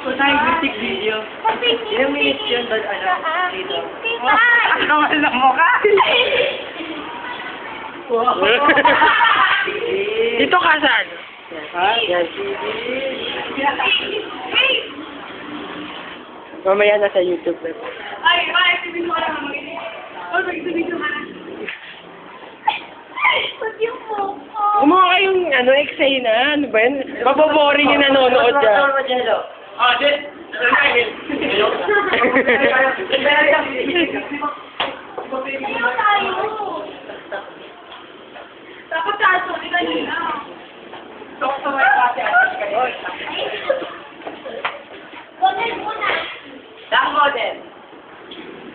Tayo music video. Ilang minutes yun? Ba, ano? Dito. Ano wala mo ka? Dito ka saan? Mamaya na sa YouTube na. Ay, ay, sabihin mo lang mag Ay, sabihin mo mo? Gumawa kayong ano, XA na. Ano ba yun? Maboboring yung nanonood Ano dyan. Jello? Ah, tayo? Dapat tayo, di kanina. Doktor, may pati Model muna. Lang model.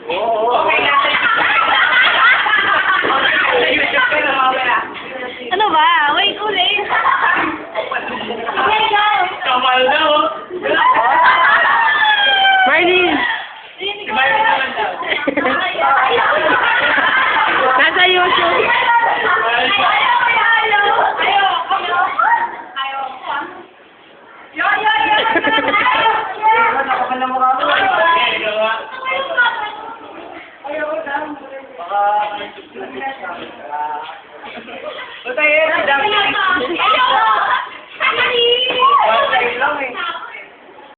Oo. Ayoko na. Baka... Butay, eh.